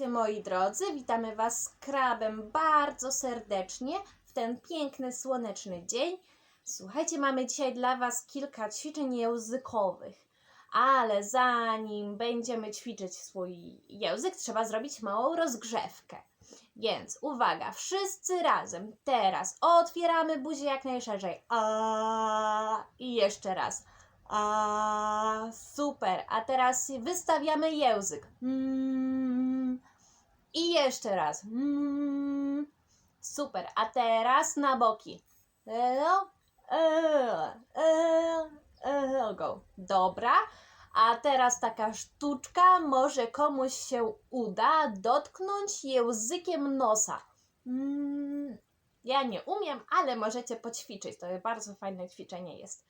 Moi drodzy, witamy Was z krabem bardzo serdecznie w ten piękny, słoneczny dzień. Słuchajcie, mamy dzisiaj dla Was kilka ćwiczeń językowych, ale zanim będziemy ćwiczyć swój język, trzeba zrobić małą rozgrzewkę. Więc uwaga, wszyscy razem teraz otwieramy buzię jak najszerzej. A i jeszcze raz. A super. A teraz wystawiamy język. Mm. I jeszcze raz. Mm. Super. A teraz na boki. Elo, elo, elo, elo, go. Dobra. A teraz taka sztuczka, może komuś się uda dotknąć językiem nosa. Mm, ja nie umiem, ale możecie poćwiczyć. To bardzo fajne ćwiczenie jest.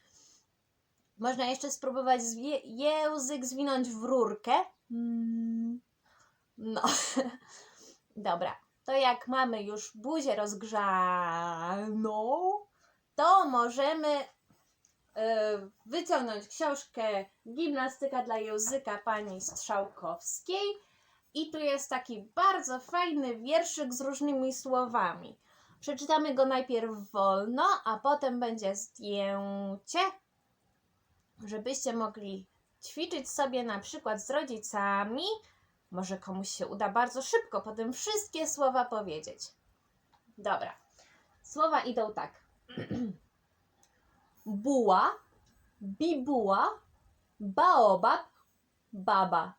Można jeszcze spróbować zwie- język zwinąć w rurkę. Mm, No, dobra. To jak mamy już buzię rozgrzaną, to możemy y, wyciągnąć książkę Gimnastyka dla języka pani Strzałkowskiej. I tu jest taki bardzo fajny wierszyk z różnymi słowami. Przeczytamy go najpierw wolno, a potem będzie zdjęcie, żebyście mogli ćwiczyć sobie na przykład z rodzicami. Może komuś się uda bardzo szybko potem wszystkie słowa powiedzieć. Dobra. Słowa idą tak. Buła, bibuła, baobab, baba,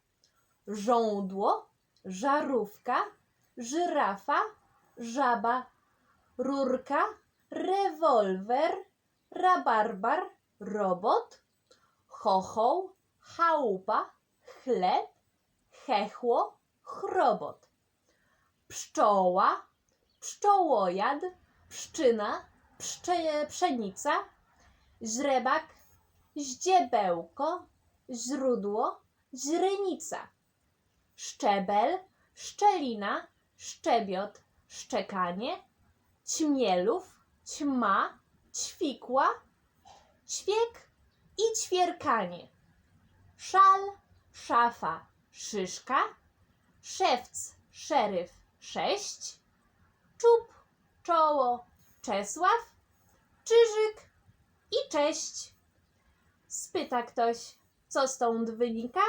żądło, żarówka, żyrafa, żaba, rurka, rewolwer, rabarbar, robot, chochoł, chałupa, chleb, chechło, chrobot, pszczoła, pszczołojad, pszczyna, pszcze, pszenica, źrebak, ździebełko, źródło, źrenica, szczebel, szczelina, szczebiot, szczekanie, ćmielów, ćma, ćwikła, ćwiek i ćwierkanie. Szal, szafa, szyszka, szewc, szeryf, sześć, czub, czoło, Czesław, czyżyk i cześć. Spyta ktoś, co stąd wynika?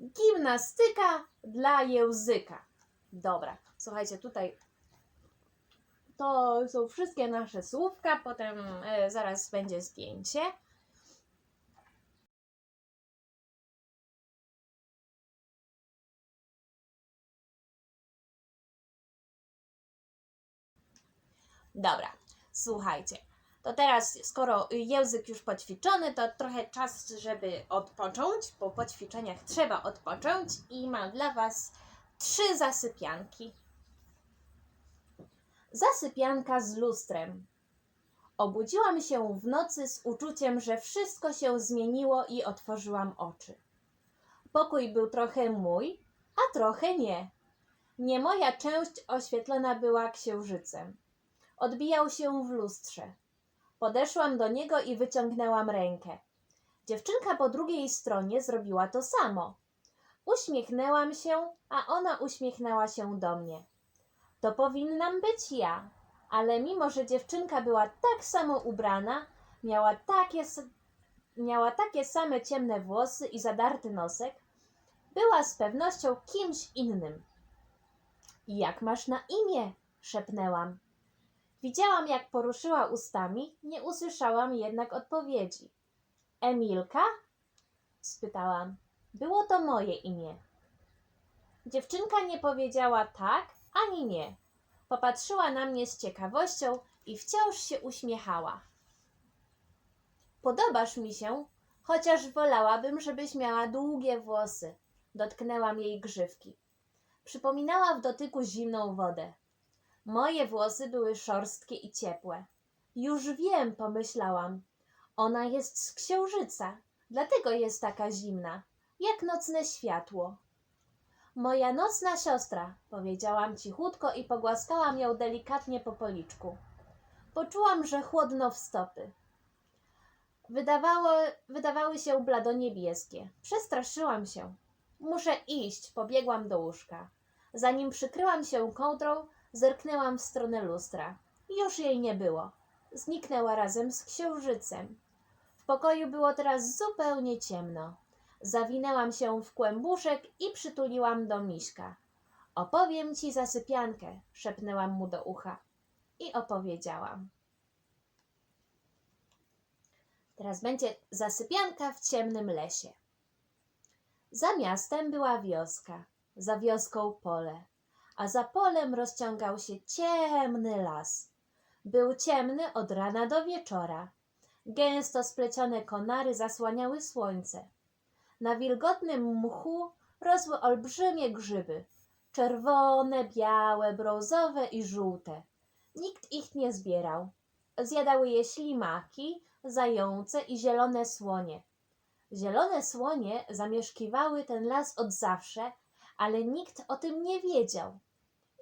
Gimnastyka dla języka. Dobra, słuchajcie, tutaj to są wszystkie nasze słówka, potem e, zaraz będzie zdjęcie. Dobra, słuchajcie. To teraz, skoro język już poćwiczony, to trochę czas, żeby odpocząć, bo po ćwiczeniach trzeba odpocząć i mam dla Was trzy zasypianki. Zasypianka z lustrem. Obudziłam się w nocy z uczuciem, że wszystko się zmieniło i otworzyłam oczy. Pokój był trochę mój, a trochę nie. Nie moja część oświetlona była księżycem. Odbijał się w lustrze. Podeszłam do niego i wyciągnęłam rękę. Dziewczynka po drugiej stronie zrobiła to samo. Uśmiechnęłam się, a ona uśmiechnęła się do mnie. To powinnam być ja, ale mimo, że dziewczynka była tak samo ubrana, miała takie, miała takie same ciemne włosy i zadarty nosek, była z pewnością kimś innym. Jak masz na imię? szepnęłam. Widziałam, jak poruszyła ustami, nie usłyszałam jednak odpowiedzi. Emilka? spytałam. Było to moje imię. Dziewczynka nie powiedziała tak ani nie. Popatrzyła na mnie z ciekawością i wciąż się uśmiechała. Podobasz mi się, chociaż wolałabym, żebyś miała długie włosy. Dotknęłam jej grzywki. Przypominała w dotyku zimną wodę. Moje włosy były szorstkie i ciepłe. Już wiem, pomyślałam. Ona jest z księżyca, dlatego jest taka zimna, jak nocne światło. Moja nocna siostra, powiedziałam cichutko i pogłaskałam ją delikatnie po policzku. Poczułam, że chłodno w stopy. Wydawało, wydawały się bladoniebieskie. Przestraszyłam się. Muszę iść, pobiegłam do łóżka. Zanim przykryłam się kołdrą, zerknęłam w stronę lustra. Już jej nie było. Zniknęła razem z księżycem. W pokoju było teraz zupełnie ciemno. Zawinęłam się w kłębuszek i przytuliłam do miśka. Opowiem ci zasypiankę, szepnęłam mu do ucha. I opowiedziałam. Teraz będzie zasypianka w ciemnym lesie. Za miastem była wioska, za wioską pole, a za polem rozciągał się ciemny las. Był ciemny od rana do wieczora. Gęsto splecione konary zasłaniały słońce. Na wilgotnym mchu rosły olbrzymie grzyby. Czerwone, białe, brązowe i żółte. Nikt ich nie zbierał. Zjadały je ślimaki, zające i zielone słonie. Zielone słonie zamieszkiwały ten las od zawsze, ale nikt o tym nie wiedział.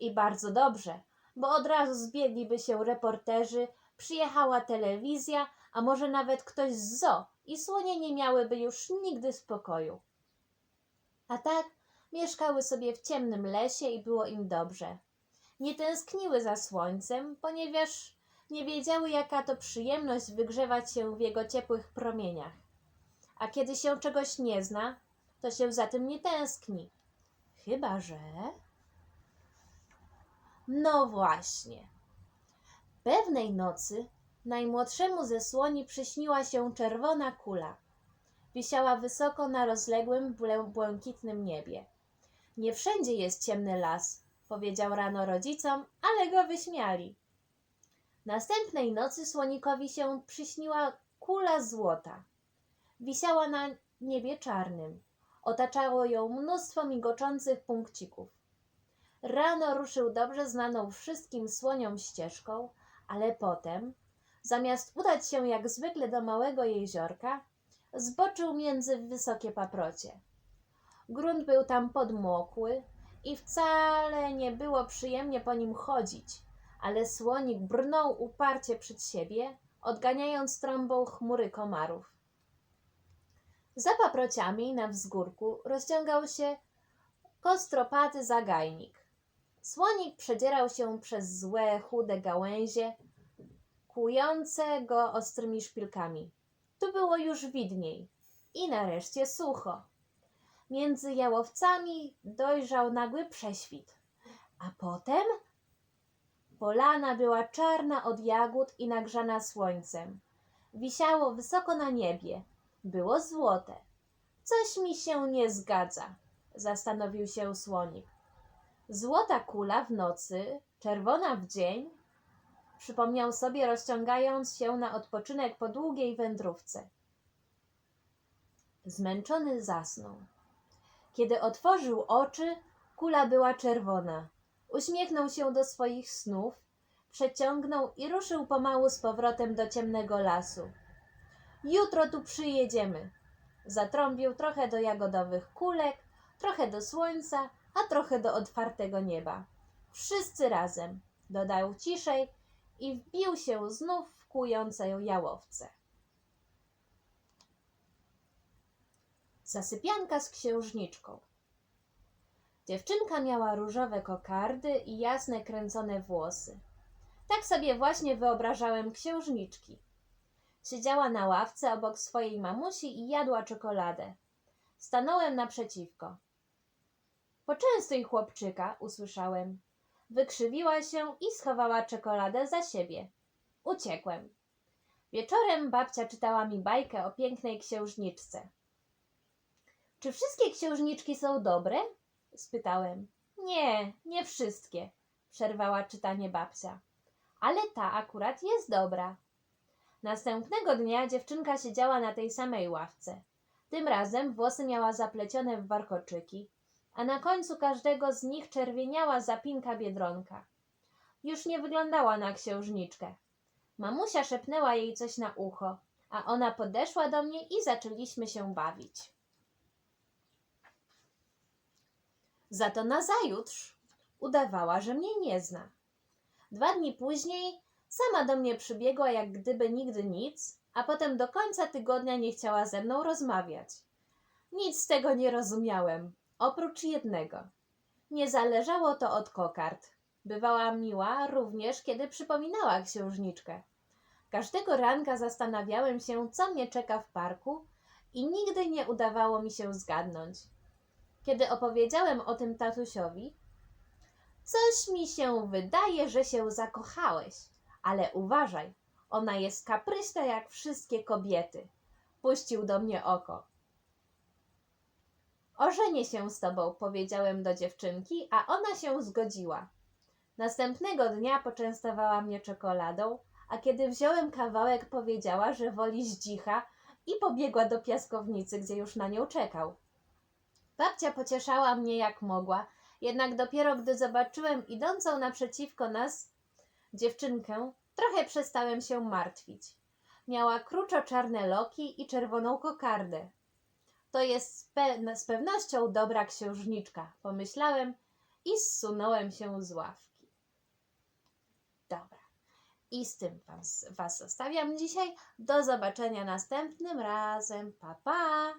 I bardzo dobrze, bo od razu zbiegliby się reporterzy, przyjechała telewizja, a może nawet ktoś z zoo i słonie nie miałyby już nigdy spokoju. A tak mieszkały sobie w ciemnym lesie i było im dobrze. Nie tęskniły za słońcem, ponieważ nie wiedziały, jaka to przyjemność wygrzewać się w jego ciepłych promieniach. A kiedy się czegoś nie zna, to się za tym nie tęskni. Chyba, że. No właśnie. Pewnej nocy najmłodszemu ze słoni przyśniła się czerwona kula. Wisiała wysoko na rozległym, błękitnym niebie. Nie wszędzie jest ciemny las, powiedział rano rodzicom, ale go wyśmiali. Następnej nocy słonikowi się przyśniła kula złota. Wisiała na niebie czarnym. Otaczało ją mnóstwo migoczących punkcików. Rano ruszył dobrze znaną wszystkim słoniom ścieżką, ale potem, zamiast udać się jak zwykle do małego jeziorka, zboczył między wysokie paprocie. Grunt był tam podmokły i wcale nie było przyjemnie po nim chodzić, ale słonik brnął uparcie przed siebie, odganiając trąbą chmury komarów. Za paprociami na wzgórku rozciągał się kostropaty zagajnik. Słonik przedzierał się przez złe, chude gałęzie, kłujące go ostrymi szpilkami. Tu było już widniej i nareszcie sucho. Między jałowcami dojrzał nagły prześwit, a potem polana była czarna od jagód i nagrzana słońcem. Wisiało wysoko na niebie, było złote. Coś mi się nie zgadza, zastanowił się słonik. Złota kula w nocy, czerwona w dzień, przypomniał sobie, rozciągając się na odpoczynek po długiej wędrówce. Zmęczony zasnął. Kiedy otworzył oczy, kula była czerwona. Uśmiechnął się do swoich snów, przeciągnął i ruszył pomału z powrotem do ciemnego lasu. Jutro tu przyjedziemy. Zatrąbił trochę do jagodowych kulek, trochę do słońca, a trochę do otwartego nieba. Wszyscy razem, dodał ciszej i wbił się znów w kłujące jałowce. Zasypianka z księżniczką. Dziewczynka miała różowe kokardy i jasne kręcone włosy. Tak sobie właśnie wyobrażałem księżniczki. Siedziała na ławce obok swojej mamusi i jadła czekoladę. Stanąłem naprzeciwko. Poczęstuj chłopczyka, usłyszałem. Wykrzywiła się i schowała czekoladę za siebie. Uciekłem. Wieczorem babcia czytała mi bajkę o pięknej księżniczce. Czy wszystkie księżniczki są dobre? spytałem. Nie, nie wszystkie, przerwała czytanie babcia. Ale ta akurat jest dobra. Następnego dnia dziewczynka siedziała na tej samej ławce. Tym razem włosy miała zaplecione w warkoczyki, a na końcu każdego z nich czerwieniała zapinka biedronka. Już nie wyglądała na księżniczkę. Mamusia szepnęła jej coś na ucho, a ona podeszła do mnie i zaczęliśmy się bawić. Za to nazajutrz udawała, że mnie nie zna. Dwa dni później sama do mnie przybiegła jak gdyby nigdy nic, a potem do końca tygodnia nie chciała ze mną rozmawiać. Nic z tego nie rozumiałem, oprócz jednego. Nie zależało to od kokard. Bywała miła również, kiedy przypominała księżniczkę. Każdego ranka zastanawiałem się, co mnie czeka w parku i nigdy nie udawało mi się zgadnąć. Kiedy opowiedziałem o tym tatusiowi, coś mi się wydaje, że się zakochałeś, ale uważaj, ona jest kapryśna jak wszystkie kobiety. Puścił do mnie oko. Ożenię się z tobą, powiedziałem do dziewczynki, a ona się zgodziła. Następnego dnia poczęstowała mnie czekoladą, a kiedy wziąłem kawałek, powiedziała, że woli zdzicha i pobiegła do piaskownicy, gdzie już na nią czekał. Babcia pocieszała mnie jak mogła, jednak dopiero gdy zobaczyłem idącą naprzeciwko nas dziewczynkę, trochę przestałem się martwić. Miała kruczo-czarne loki i czerwoną kokardę. To jest z, pe- z pewnością dobra księżniczka, pomyślałem i zsunąłem się z ławki. Dobra. I z tym was, was zostawiam dzisiaj. Do zobaczenia następnym razem. Pa, pa!